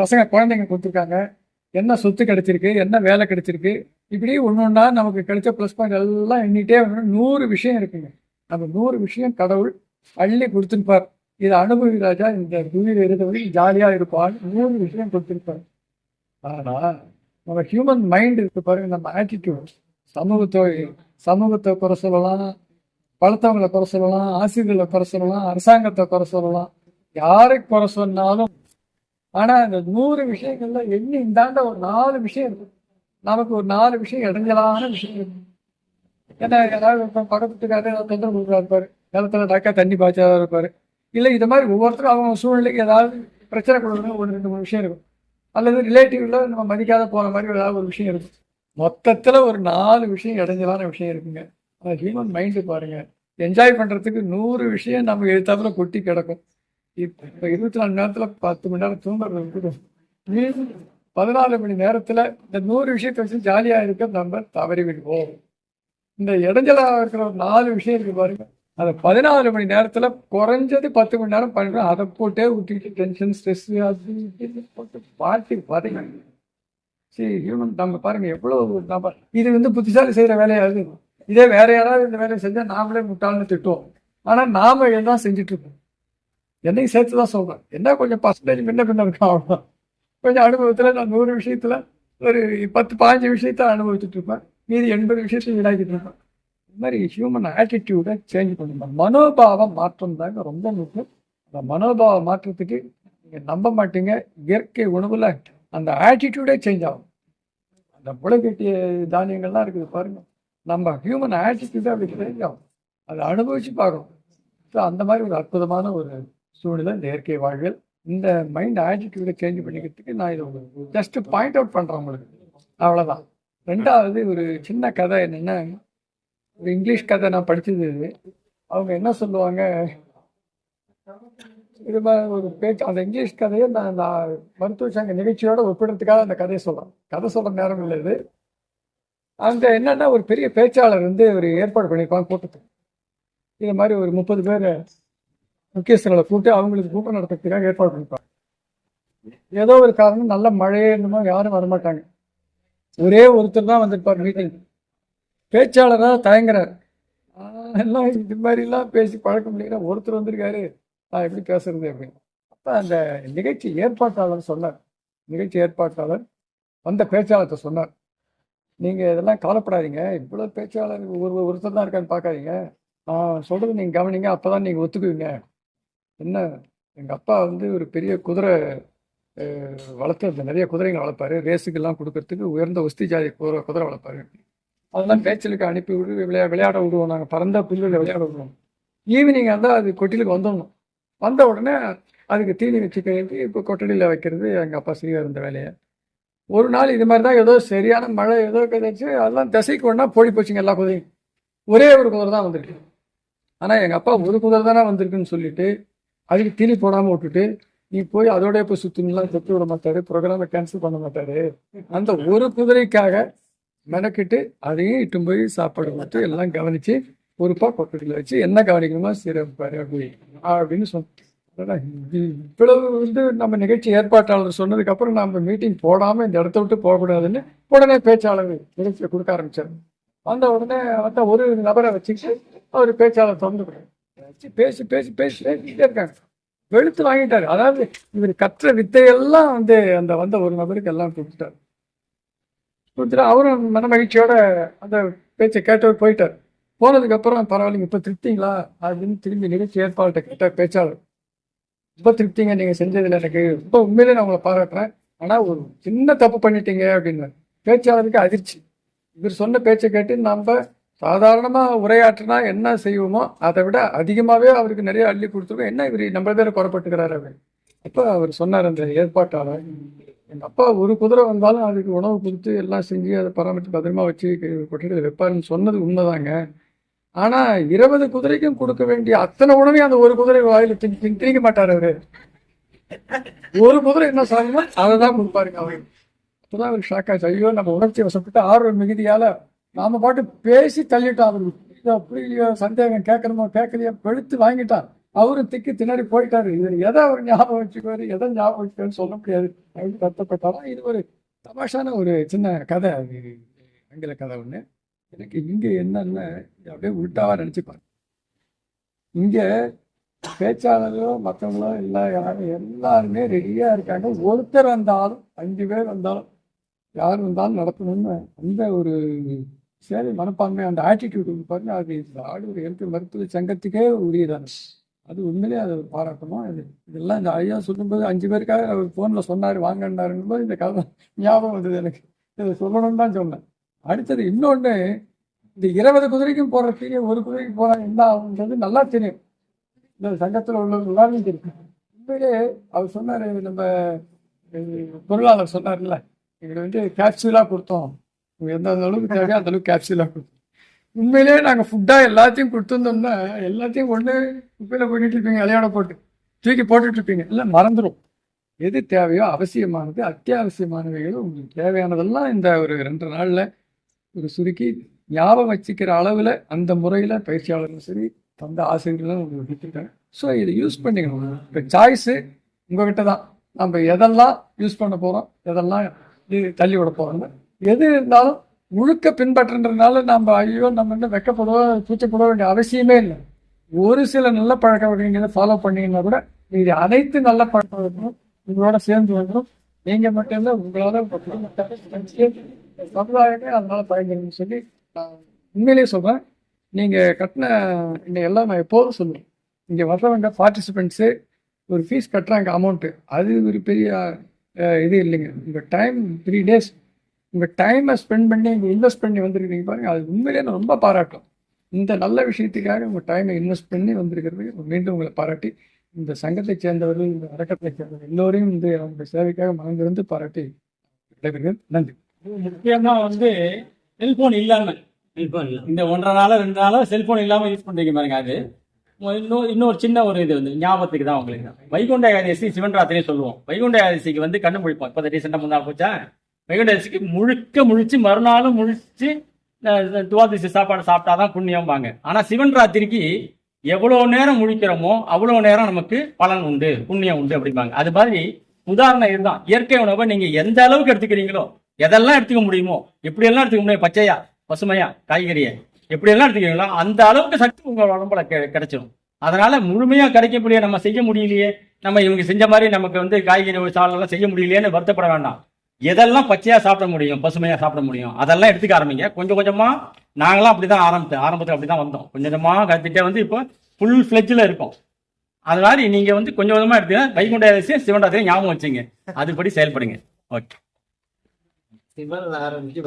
பசங்க குழந்தைங்க கொடுத்துருக்காங்க. என்ன சொத்து கிடைச்சிருக்கு என்ன வேலை கிடைச்சிருக்கு. இப்படி ஒன்று ஒன்றா நமக்கு கிடைச்ச ப்ளஸ் பாயிண்ட் எல்லாம் எண்ணிட்டே வரணும் நூறு விஷயம் இருக்குங்க. அந்த நூறு விஷயம் கடவுள் அள்ளி கொடுத்துருப்பார். இதை அனுபவி ராஜா இந்த பூமியில் இருந்த வரைக்கும் ஜாலியாக இருப்பான் நூறு விஷயம் கொடுத்துருப்பார். ஆனால் நம்ம ஹியூமன் மைண்ட் இருக்கு பாருங்க நம்ம ஆட்டிடியூட் சமூகத்தை சமூகத்தை குறை சொல்லலாம் பழத்தவங்களை குறை சொல்லலாம் ஆசிரியர்களை குறை சொல்லலாம் அரசாங்கத்தை குறை சொல்லலாம். யாரை குறை சொன்னாலும் ஆனா அந்த நூறு விஷயங்கள்ல எண்ணி இந்தாண்ட ஒரு நாலு விஷயம் இருக்கு. நமக்கு ஒரு நாலு விஷயம் இடைஞ்சலான விஷயம் இருக்கு. ஏன்னா ஏதாவது இப்ப ஏதாவது தொந்தரவு கொடுக்குறா இருப்பாரு நிலத்துல டக்கா தண்ணி பாய்ச்சாதான் இருப்பாரு. இல்லை இது மாதிரி ஒவ்வொருத்தரும் அவங்க சூழ்நிலைக்கு ஏதாவது பிரச்சனை கொடுக்குற ஒரு ரெண்டு மூணு விஷயம் இருக்கும். அல்லது ரிலேட்டிவ்ல நம்ம மதிக்காத போன மாதிரி ஏதாவது ஒரு விஷயம் இருக்கும். மொத்தத்தில் ஒரு நாலு விஷயம் இடைஞ்சலான விஷயம் இருக்குங்க. ஆனால் ஹியூமன் மைண்டு பாருங்க. என்ஜாய் பண்ணுறதுக்கு நூறு விஷயம் நம்ம எதிர்த்தாப்புல கொட்டி கிடக்கும். இப்ப இருபத்தி நாலு நேரத்துல பத்து மணி நேரம் தூங்குறது கூட பதினாலு மணி நேரத்துல இந்த நூறு விஷயத்தை வச்சு ஜாலியா இருக்க நம்ம தவறி விடுவோம் இந்த இடைஞ்சலா இருக்கிற ஒரு நாலு விஷயம் இருக்கு பாருங்க. அதை பதினாலு மணி நேரத்துல குறைஞ்சது பத்து மணி நேரம் பண்ணுறோம் அதை போட்டே விட்டுக்கிட்டு டென்ஷன் ஸ்ட்ரெஸ் அது போட்டு பாட்டி பாருங்க சரி ஹியூமன் நம்ம பாருங்க எவ்வளவு நம்ம இது வந்து புத்திசாலி செய்யற வேலையாது இதே? வேற யாராவது இந்த வேலையை செஞ்சா நாமளே முட்டாள்னு திட்டுவோம். ஆனா நாம எல்லாம் செஞ்சுட்டு இருக்கோம். என்னையும் சேர்த்து தான் சொல்கிறேன் என்ன கொஞ்சம் பர்சன்டேஜ் முன்ன பின்ன இருக்கும் அவ்வளோதான் கொஞ்சம் அனுபவத்தில் நான் நூறு விஷயத்தில் ஒரு பத்து பாஞ்சு விஷயத்த அனுபவிச்சுட்டு இருப்பேன். மீதி எண்பது விஷயத்தையும் விடாக்கிட்டு இருப்பேன். இந்த மாதிரி ஹியூமன் ஆட்டிடியூடை சேஞ்ச் பண்ணணும் மனோபாவ மாற்றம் தாங்க ரொம்ப முக்கியம். அந்த மனோபாவ மாற்றத்துக்கு நீங்கள் நம்ப மாட்டீங்க. இயற்கை உணவில் அந்த ஆட்டிடியூடே சேஞ்ச் ஆகும். அந்த முளைக்கட்டிய தானியங்கள்லாம் இருக்குது பாருங்கள் நம்ம ஹியூமன் ஆட்டிடியூடே அப்படி சேஞ்ச் ஆகும். அதை அனுபவிச்சு பார்க்கணும். ஸோ அந்த மாதிரி ஒரு அற்புதமான ஒரு சூழ்நிலை இந்த இயற்கை வாழ்வியல். இந்த மைண்ட் ஆட்டிடியூடை சேஞ்ச் பண்ணிக்கிறதுக்கு நான் இதை ஜஸ்ட் பாயிண்ட் அவுட் பண்ணுறேன் உங்களுக்கு. அவ்வளோதான் ரெண்டாவது ஒரு சின்ன கதை என்னென்னா ஒரு இங்கிலீஷ் கதை நான் படித்தது இது. அவங்க என்ன சொல்லுவாங்க இது மாதிரி ஒரு பேச்சு அந்த இங்கிலீஷ் கதையை நான் அந்த மருத்துவ சங்க நிகழ்ச்சியோட ஒப்பிடுறதுக்காக அந்த கதையை சொல்கிறேன் கதை சொல்கிற நேரம் இல்லை இது. அந்த என்னென்னா ஒரு பெரிய பேச்சாளர் வந்து ஒரு ஏற்பாடு பண்ணியிருப்பாங்க கூட்டத்துக்கு. இது மாதிரி ஒரு முப்பது பேர் முக்கியஸ்தர்களை கூப்பிட்டு அவங்களுக்கு கூட்டம் நடத்துறதுக்காக ஏற்பாடு பண்ணிப்பாங்க ஏதோ ஒரு காரணம் நல்ல மழையே என்னமோ யாரும் வரமாட்டாங்க. ஒரே ஒருத்தர் தான் வந்திருப்பார் மீட்டிங் பேச்சாளராக தயங்குறார். எல்லாம் இது மாதிரிலாம் பேசி பழக்க முடியல ஒருத்தர் வந்திருக்காரு நான் எப்படி பேசுறது அப்படின்னு. அப்போ அந்த நிகழ்ச்சி ஏற்பாட்டாளர் சொன்னார். நிகழ்ச்சி ஏற்பாட்டாளர் வந்த பேச்சாளர்கிட்ட சொன்னார். நீங்கள் இதெல்லாம் கவலைப்படாதீங்க. இவ்வளோ பேச்சாளர் ஒரு ஒருத்தர் தான் இருக்கான்னு பார்க்காதீங்க. நான் சொல்கிறது நீங்கள் கவனிங்க அப்போ தான் நீங்கள் ஒத்துக்குவீங்க. என்ன எங்கள் அப்பா வந்து ஒரு பெரிய குதிரை வளர்த்துறது வளர்த்து நிறைய குதிரைங்களை வளர்ப்பாரு. ரேஸுக்கெல்லாம் கொடுக்கறதுக்கு உயர்ந்த உஸ்தி ஜாதி குதிரை குதிரை வளர்ப்பாரு. அதெல்லாம் பேச்சலுக்கு அனுப்பி விடு விளையா விளையாட விடுவோம் நாங்கள் பறந்த புல்லில் விளையாட விடுவோம். ஈவினிங் இருந்தால் அது கொட்டிலுக்கு வந்துடணும். வந்த உடனே அதுக்கு தீனி வச்சு கழித்து இப்போ கொட்டடியில் வைக்கிறது எங்கள் அப்பா செய்வார் இருந்த வேலையை. ஒரு நாள் இது மாதிரி தான் ஏதோ சரியான மழை ஏதோ கிடைச்சி அதெல்லாம் திசைக்கு ஒன்றா போடி போச்சுங்க எல்லா குதிரையும். ஒரே ஒரு குதிரை தான் வந்திருக்கு. ஆனால் எங்கள் அப்பா ஒரு குதிரை தானே வந்திருக்குன்னு சொல்லிட்டு அதுக்கு தீனி போடாமல் விட்டுட்டு நீ போய் அதோடய போய் சுற்றினுலாம் சுற்றி விட மாட்டாரு ப்ரோக்ராமை கேன்சல் பண்ண மாட்டாரு. அந்த ஒரு குதிரைக்காக மெனக்கிட்டு அதையும் இட்டு போய் சாப்பாடு கொடுத்து எல்லாம் கவனித்து பொறுப்பாக கொட்டடியில் வச்சு என்ன கவனிக்கணுமோ சிறப்பாரு அப்படி அப்படின்னு சொன்ன இவ்வளவு வந்து நம்ம நிகழ்ச்சி ஏற்பாட்டாளர் சொன்னதுக்கப்புறம் நம்ம மீட்டிங் போடாமல் இந்த இடத்த விட்டு போகக்கூடாதுன்னு உடனே பேச்சாளர் நிகழ்ச்சியை கொடுக்க ஆரம்பித்தார் வந்த உடனே வந்த ஒரு நபரை வச்சுக்கிட்டு அவர் பேச்சாளர் திறந்து வச்சு பேசி பேசி பேசி பேசிக்கிட்டே இருக்காங்க. வெளுத்து வாங்கிட்டாரு. அதாவது இவர் கற்ற வித்தையெல்லாம் வந்து அந்த வந்த ஒரு நபருக்கு எல்லாம் கொடுத்துட்டாரு. கொடுத்துட்டு அவரும் மன மகிழ்ச்சியோட அந்த பேச்சை கேட்டவர் போயிட்டார். போனதுக்கப்புறம் பரவாயில்லைங்க இப்போ திருப்திங்களா? அப்படின்னு திரும்பி நிகழ்ச்சி ஏற்பாட்டை கேட்ட பேச்சாளர் ரொம்ப திருப்திங்க நீங்கள் செஞ்சதுல எனக்கு ரொம்ப உண்மையிலே நான் உங்களை பாராட்டுறேன். ஆனால் ஒரு சின்ன தப்பு பண்ணிட்டீங்க அப்படின்னு பேச்சாளருக்கு அதிர்ச்சி. இவர் சொன்ன பேச்சை கேட்டு நம்ம சாதாரணமாக உரையாற்றினா என்ன செய்வோமோ அதை விட அதிகமாகவே அவருக்கு நிறைய அள்ளி கொடுத்துருக்கோம். என்ன இவர் நம்ம பேரை குறப்பட்டுக்கிறாரு அவர்? அப்போ அவர் சொன்னார் அந்த ஏற்பாட்டாளர் எங்கள் அப்பா ஒரு குதிரை வந்தாலும் அதுக்கு உணவு கொடுத்து எல்லாம் செஞ்சு அதை பராமரித்து பத்திரமா வச்சு கொட்டடியில் வைப்பாருன்னு சொன்னது உண்மைதாங்க. ஆனால் இருபது குதிரைக்கும் கொடுக்க வேண்டிய அத்தனை உணவையும் அந்த ஒரு குதிரை வாயில் திங்க திணிக்க மாட்டார் அவர். ஒரு குதிரை என்ன சாதனமோ அதை தான் கொடுப்பாருங்க அவர். அப்போதான் அவர் ஷாக்காச்சு ஐயோ நம்ம உணர்ச்சி வசப்பட்டு ஆர்வம் மிகுதியால் நாம பாட்டு பேசி தள்ளிட்டோம் அவரு இது அப்படி சந்தேகம் கேட்கணுமோ கேட்கலையோ பெழுத்து வாங்கிட்டான் அவரும் திக்கி திணறி போயிட்டாரு. இது எதை அவர் ஞாபகம் வச்சுக்குவாரு எதை ஞாபகம் வச்சுக்காருன்னு சொல்ல முடியாது. அப்படின்னு கத்தப்பட்டாலும் இது ஒரு தமாஷான ஒரு சின்ன கதை அது. ஆங்கில கதை ஒன்று எனக்கு இங்கே என்னென்ன அப்படியே உள்டாவா நினச்சிப்பாங்க இங்கே பேச்சாளர்களோ மற்றவங்களோ இல்லை யாரும் எல்லாருமே ரெடியாக இருக்காங்க. ஒருத்தர் வந்தாலும் அஞ்சு பேர் வந்தாலும் யார் வந்தாலும் நடத்தணும்னு அந்த ஒரு சரி மனப்பான்மை அந்த ஆட்டிடியூட் பாருங்க அது இந்த ஆடு எழுத்து மருத்துவ சங்கத்துக்கே உரியதான. அது உண்மையிலே அது பாராட்டமாக இது இதெல்லாம் இந்த ஐயா சொல்லும்போது அஞ்சு பேருக்காக அவர் ஃபோனில் சொன்னார் வாங்கினாருன்னு போது இந்த கதை ஞாபகம் வந்தது எனக்கு. இதை சொல்லணும்னு தான் சொன்னேன். அடுத்தது இன்னொன்று இந்த இருபது குதிரைக்கும் போகிற போடுறதுக்கு ஒரு குதிரைக்கு போகிற என்ன ஆகுன்றது நல்லா தெரியும். இந்த சங்கத்தில் உள்ளவங்க எல்லாருமே தெரியும். உண்மையிலே அவர் சொன்னார் நம்ம பொருளாளர் சொன்னார்ல எங்களை வந்து கேப்சூலாக கொடுத்தோம். எந்த அளவுக்கு தேவையோ அந்த அளவுக்கு கேப்சூலாக கொடுத்தோம். உண்மையிலேயே நாங்கள் ஃபுட்டாக எல்லாத்தையும் கொடுத்துருந்தோம்னா எல்லாத்தையும் ஒன்று குப்பையில் போட்டுட்டு இருப்பீங்க விளையாட போட்டு தூக்கி போட்டுட்ருப்பீங்க இல்லை மறந்துடும் எது தேவையோ அவசியமானது அத்தியாவசியமானவைகள் உங்களுக்கு தேவையானதெல்லாம் இந்த ஒரு ரெண்டு நாளில் ஒரு சுருக்கி ஞாபகம் வச்சுக்கிற அளவில் அந்த முறையில் பயிற்சியாளர்களும் சரி தந்த ஆசிரியர்களும் உங்களுக்கு கொடுத்துருக்காங்க ஸோ இதை யூஸ் பண்ணிக்கணும். இப்போ சாய்ஸு உங்ககிட்ட தான் நம்ம எதெல்லாம் யூஸ் பண்ண போகிறோம் எதெல்லாம் இது தள்ளி விட போகிறோம்னு எது இருந்தாலும் முழுக்க பின்பற்றுன்றதுனால நம்ம ஐயோ நம்ம இன்னும் வெக்கப்படவோ கூச்சப்பட வேண்டிய அவசியமே இல்லை. ஒரு சில நல்ல பழக்க வகைகளை ஃபாலோ பண்ணீங்கன்னா கூட இது அனைத்து நல்ல பழக்க வகைகளும் உங்களோட சேர்ந்து வந்துடும் நீங்கள் மட்டும் இல்லை உங்களால உங்க குடும்பத்தார் சமுதாயமே அதனால் பயன்படுன்னு சொல்லி நான் உண்மையிலேயே சொல்கிறேன் நீங்கள் கட்டின இன்னும் எல்லாம் நான் எப்போதும் சொல்லுவேன். இங்கே வர்றவங்க பார்ட்டிசிபெண்ட்ஸு ஒரு ஃபீஸ் கட்டுறாங்க அமௌண்ட்டு அது ஒரு பெரிய இது இல்லைங்க. உங்கள் டைம் த்ரீ டேஸ் உங்கள் டைமை ஸ்பெண்ட் பண்ணி இங்கே இன்வெஸ்ட் பண்ணி வந்திருக்கீங்க பாருங்க. அது உண்மையிலேயே நான் ரொம்ப பாராட்டும். இந்த நல்ல விஷயத்துக்காக உங்கள் டைமை இன்வெஸ்ட் பண்ணி வந்திருக்கிறதுக்கு மீண்டும் உங்களை பாராட்டி இந்த சங்கத்தை சேர்ந்தவர்கள் இந்த அறக்கட்டளை சேர்ந்தவர்கள் எல்லோரையும் வந்து அவங்க சேவைக்காக மனந்திருந்து பாராட்டி விடைபெறுகிறேன். நன்றி. முக்கியமா வந்து செல்போன் இல்லாம. செல்போன் இல்ல இந்த ஒன்றரை நாளா ரெண்டு நாளா செல்போன் இல்லாம யூஸ் பண்றீங்க பாருங்க அது. இன்னும் இன்னொரு சின்ன ஒரு இது வந்து ஞாபகத்துக்கு தான் உங்களுக்கு. வைகுண்ட ஏகாதசி சிவன் ராத்திரியும் சொல்லுவோம். வைகுண்ட ஏகாதசிக்கு வந்து கண்ணு முழிப்போம் இப்போ ரீசெண்டாக முன்னாள் போச்சா? வெங்கடேசிக்கு முழுக்க முழிச்சு மறுநாளும் முழிச்சு துவாதிசி துவாதசி சாப்பாடு சாப்பிட்டாதான் புண்ணியம்பாங்க. ஆனா சிவன் ராத்திரிக்கு எவ்வளவு நேரம் முழிக்கிறோமோ அவ்வளவு நேரம் நமக்கு பலன் உண்டு புண்ணியம் உண்டு அப்படிம்பாங்க. அது மாதிரி உதாரணம் இதுதான். இயற்கை உணவை நீங்க எந்த அளவுக்கு எடுத்துக்கிறீங்களோ எதெல்லாம் எடுத்துக்க முடியுமோ எப்படி எல்லாம் எடுத்துக்க முடியும் பச்சையா பசுமையா காய்கறியை எப்படி எல்லாம் எடுத்துக்கிறீங்களோ அந்த அளவுக்கு சக்தி உங்க உடம்புல கெ- அதனால முழுமையா கிடைக்கக்கூடிய நம்ம செய்ய முடியலையே நம்ம இவங்க செஞ்ச மாதிரி நமக்கு வந்து காய்கறி சாலெல்லாம் செய்ய முடியலையேன்னு வருத்தப்பட வேண்டாம். எதெல்லாம் பச்சையா சாப்பிட முடியும் பசுமையா சாப்பிட முடியும் அதெல்லாம் எடுத்துக்க ஆரம்பிங்க. கொஞ்சம் கொஞ்சமா நாங்களாம் அப்படிதான் ஆரம்பித்தோம் ஆரம்பத்தில் அப்படிதான் வந்தோம். கொஞ்சம் கொஞ்சமா கத்துட்டே வந்து இப்போ ஃபுல் ஃபிளெஜ்ல இருக்கும். அது மாதிரி நீங்க வந்து கொஞ்சம் கொஞ்சமா எடுத்தீங்கன்னா வைகுண்ட ஏகாதசி சிவன் ஞாபகம் வச்சுங்க. அதுபடி செயல்படுங்க. ஓகே. சிவன் ஆரம்பிச்சு